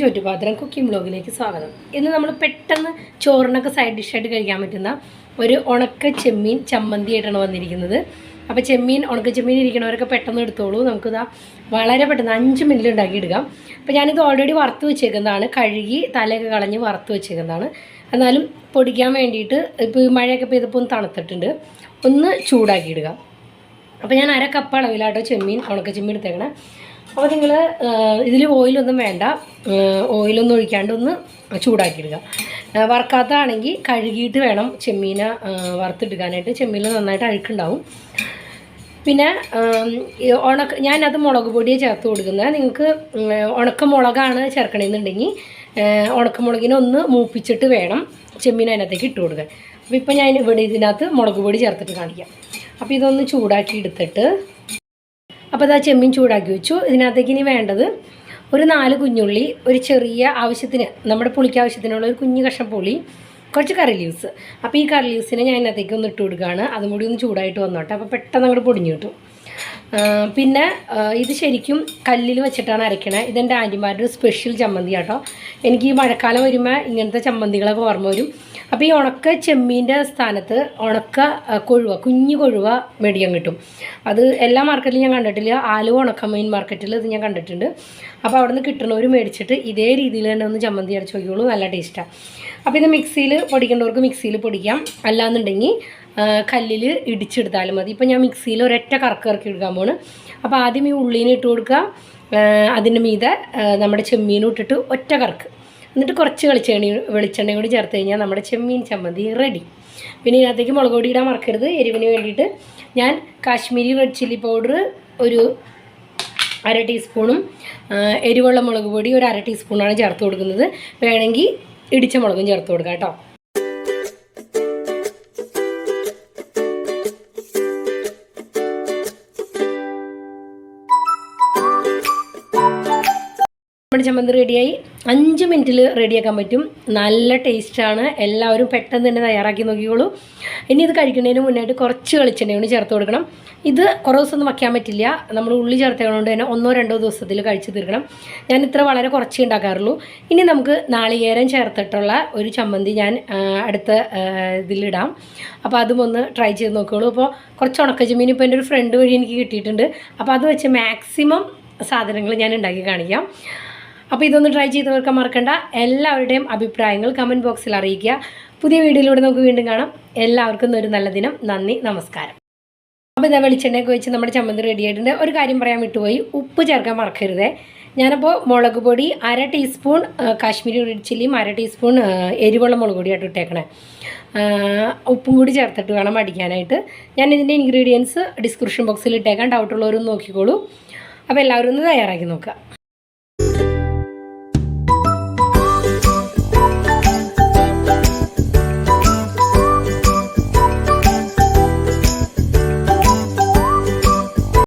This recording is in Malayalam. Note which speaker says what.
Speaker 1: ചുറ്റുപാത്രം കുക്കിംഗ് ബ്ലോഗിലേക്ക് സ്വാഗതം. ഇന്ന് നമ്മൾ പെട്ടെന്ന് ചോറിനൊക്കെ സൈഡ് ഡിഷായിട്ട് കഴിക്കാൻ പറ്റുന്ന ഒരു ഉണക്ക ചെമ്മീൻ ചമ്മന്തി ആയിട്ടാണ് വന്നിരിക്കുന്നത്. അപ്പോൾ ചെമ്മീൻ ഉണക്ക ചെമ്മീൻ ഇരിക്കണവരൊക്കെ പെട്ടെന്ന് എടുത്തോളൂ. നമുക്കിതാ വളരെ പെട്ടെന്ന് അഞ്ച് മിനിറ്റ് ഉണ്ടാക്കി എടുക്കാം അപ്പോൾ ഞാനിത് ഓൾറെഡി വറുത്ത് വെച്ചേക്കുന്നതാണ്. കഴുകി തലയൊക്കെ കളഞ്ഞ് വറുത്ത് വെച്ചേക്കുന്നതാണ്. എന്നാലും പൊടിക്കാൻ വേണ്ടിയിട്ട് ഇപ്പോൾ മഴയൊക്കെ പെയ്തപ്പോൾ ഒന്ന് തണുത്തിട്ടുണ്ട്. ഒന്ന് ചൂടാക്കിയിടുക അപ്പോൾ ഞാൻ അര കപ്പ് അളവിലാട്ടോ ചെമ്മീൻ ഉണക്ക ചെമ്മീൻ എടുത്തേക്കണേ. അപ്പോൾ നിങ്ങൾ ഇതിൽ ഓയിലൊന്നും വേണ്ട. ഓയിലൊന്നും ഒഴിക്കാണ്ട് ഒന്ന് ചൂടാക്കിയിടുക. വറുക്കാത്തതാണെങ്കിൽ കഴുകിയിട്ട് വേണം ചെമ്മീനെ വറുത്തെടുക്കാനായിട്ട് ചെമ്മീനിൽ നന്നായിട്ട് അഴുക്കുണ്ടാവും. പിന്നെ ഉണക്ക ഞാനത് മുളക് പൊടിയെ ചേർത്ത് കൊടുക്കുന്നത്. നിങ്ങൾക്ക് ഉണക്കമുളകാണ് ഉണക്ക മുളകാണ് ചേർക്കണമെന്നുണ്ടെങ്കിൽ ഉണക്കമുളകിനെ ഒന്ന് മൂപ്പിച്ചിട്ട് വേണം ചെമ്മീൻ അതിനകത്തേക്ക് ഇട്ട് കൊടുക്കാൻ. അപ്പോൾ ഇപ്പോൾ ഞാൻ ഇവിടെ ഇതിനകത്ത് മുളക് പൊടി ചേർത്തിട്ട് കാണിക്കാം. അപ്പോൾ ഇതൊന്ന് ചൂടാക്കി എടുത്തിട്ട് അപ്പോൾ അത് ചെമ്മീൻ ചൂടാക്കി വെച്ചു. ഇതിനകത്തേക്ക് ഇനി വേണ്ടത് ഒരു നാല് കുഞ്ഞുള്ളി ഒരു ചെറിയ ആവശ്യത്തിന് നമ്മുടെ പുളിക്ക് ആവശ്യത്തിനുള്ള ഒരു കുഞ്ഞു കഷ്ണം പുളി കുറച്ച് കറി ലീവ്സ് അപ്പോൾ ഈ കറി ലീവ്സിനെ ഞാൻ ഇതിനകത്തേക്ക് ഒന്ന് ഇട്ട് കൊടുക്കുകയാണ്. അതും കൂടി ഒന്ന് ചൂടായിട്ട് വന്നോട്ടെ. അപ്പോൾ പെട്ടെന്ന് അങ്ങോട്ട് പൊടിഞ്ഞു കിട്ടും. പിന്നെ ഇത് ശരിക്കും കല്ലിൽ വെച്ചിട്ടാണ് അരയ്ക്കണേ. ഇതെന്റെ ആന്റിമാരുടെ ഒരു സ്പെഷ്യൽ ചമ്മന്തി കേട്ടോ എനിക്ക് ഈ മഴക്കാലം വരുമ്പോൾ ഇങ്ങനത്തെ ചമ്മന്തികളൊക്കെ ഓർമ്മ വരും. അപ്പോൾ ഈ ഉണക്ക ചെമ്മീന്റെ സ്ഥാനത്ത് ഉണക്ക കൊഴുവ കുഞ്ഞു കൊഴുവ മേടിക്കാൻ കിട്ടും. അത് എല്ലാ മാർക്കറ്റിലും ഞാൻ കണ്ടിട്ടില്ല. ആലുവ ഉണക്ക മെയിൻ മാർക്കറ്റിൽ ഇത് ഞാൻ കണ്ടിട്ടുണ്ട്. അപ്പോൾ അവിടെ നിന്ന് കിട്ടണവർ മേടിച്ചിട്ട് ഇതേ രീതിയിൽ തന്നെ ഒന്ന് ചമ്മന്തി അരച്ച് നോക്കിയോളൂ നല്ല ടേസ്റ്റാണ് അപ്പോൾ ഇത് മിക്സിയിൽ പൊടിക്കേണ്ടവർക്ക് മിക്സിയിൽ പൊടിക്കാം. അല്ലാന്നുണ്ടെങ്കിൽ കല്ലിൽ ഇടിച്ചെടുത്താലും മതി. ഇപ്പോൾ ഞാൻ മിക്സിയിൽ ഒരൊറ്റ കറക്ക് ഇറക്കി എടുക്കാൻ പോണ്. അപ്പോൾ ആദ്യം ഈ ഉള്ളീനെ ഇട്ട് കൊടുക്കുക അതിന്റെ മീതെ നമ്മുടെ ചെമ്മീനും ഇട്ടിട്ട് ഒറ്റ കറക്ക്. എന്നിട്ട് കുറച്ച് വെളിച്ചെണ്ണ കൂടി ചേർത്ത് കഴിഞ്ഞാൽ നമ്മുടെ ചെമ്മീൻ ചമ്മന്തി റെഡി പിന്നെ ഇതിനകത്തേക്ക് മുളക് പൊടി ഇടാൻ മറക്കരുത്. എരിവിന് വേണ്ടിയിട്ട് ഞാൻ കാശ്മീരി റെഡ് ചില്ലി പൗഡർ ഒരു അര ടീസ്പൂണും എരിവുള്ള മുളക് പൊടി ഒരു അര ടീസ്പൂണാണ് ചേർത്ത് കൊടുക്കുന്നത്. വേണമെങ്കിൽ ഇടിച്ച മുളകും ചേർത്ത് കൊടുക്കാം കേട്ടോ. നമ്മുടെ ചമ്മന്തി റെഡിയായി. അഞ്ച് മിനിറ്റിൽ റെഡിയാക്കാൻ പറ്റും. നല്ല ടേസ്റ്റാണ്. എല്ലാവരും പെട്ടെന്ന് തന്നെ തയ്യാറാക്കി നോക്കിക്കോളൂ. ഇനി ഇത് കഴിക്കുന്നതിന് മുന്നായിട്ട് കുറച്ച് വെളിച്ചെണ്ണ കൂടി ചേർത്ത് കൊടുക്കണം. ഇത് കുറേ ദിവസമൊന്നും വയ്ക്കാൻ പറ്റില്ല. നമ്മൾ ഉള്ളി ചേർത്തതുകൊണ്ട് തന്നെ ഒന്നോ രണ്ടോ ദിവസത്തിൽ കഴിച്ച് തീർക്കണം. ഞാൻ ഇത്ര വളരെ കുറച്ചേ ഉണ്ടാക്കാറുള്ളൂ. ഇനി നമുക്ക് നാളികേരം ചേർത്തിട്ടുള്ള ഒരു ചമ്മന്തി ഞാൻ അടുത്ത ഇതിലിടാം. അപ്പോൾ അതും ഒന്ന് ട്രൈ ചെയ്ത് നോക്കിക്കോളൂ. അപ്പോൾ കുറച്ച് ഉണക്കച്ചമീൻ ഇപ്പോൾ എന്റെ ഒരു ഫ്രണ്ട് വഴി എനിക്ക് കിട്ടിയിട്ടുണ്ട്. അപ്പോൾ അത് വെച്ച് മാക്സിമം സാധനങ്ങൾ ഞാൻ ഉണ്ടാക്കി കാണിക്കാം. അപ്പോൾ ഇതൊന്ന് ട്രൈ ചെയ്തവർക്ക് നോക്കാൻ മറക്കണ്ട. എല്ലാവരുടെയും അഭിപ്രായങ്ങൾ കമന്റ് ബോക്സിൽ അറിയിക്കുക. പുതിയ വീഡിയോയിലൂടെ നമുക്ക് വീണ്ടും കാണാം. എല്ലാവർക്കും ഒരു നല്ല ദിനം. നന്ദി നമസ്കാരം. അപ്പോൾ ഇതാ വെളിച്ചെണ്ണയൊക്കെ വെച്ച് നമ്മുടെ ചമ്മന്തി റെഡി ആയിട്ടുണ്ട്. ഒരു കാര്യം പറയാൻ വിട്ടുപോയി. ഉപ്പ് ചേർക്കാൻ മറക്കരുതേ. ഞാനപ്പോൾ മുളക് പൊടി അര ടീസ്പൂൺ കാശ്മീരി റെഡ് ചില്ലിയും അര ടീസ്പൂൺ എരിവുള്ള മുളക് പൊടിയായിട്ട് ഇട്ടേക്കണേ. ഉപ്പും കൂടി ചേർത്തിട്ട് വേണം അടിക്കാനായിട്ട്. ഞാൻ ഇതിന്റെ ഇൻഗ്രീഡിയൻസ് ഡിസ്ക്രിപ്ഷൻ ബോക്സിൽ ഇട്ടേക്കാം. ഡൗട്ടുള്ളവരൊന്ന് നോക്കിക്കോളൂ. അപ്പോൾ എല്ലാവരും ഒന്ന് തയ്യാറാക്കി നോക്കുക.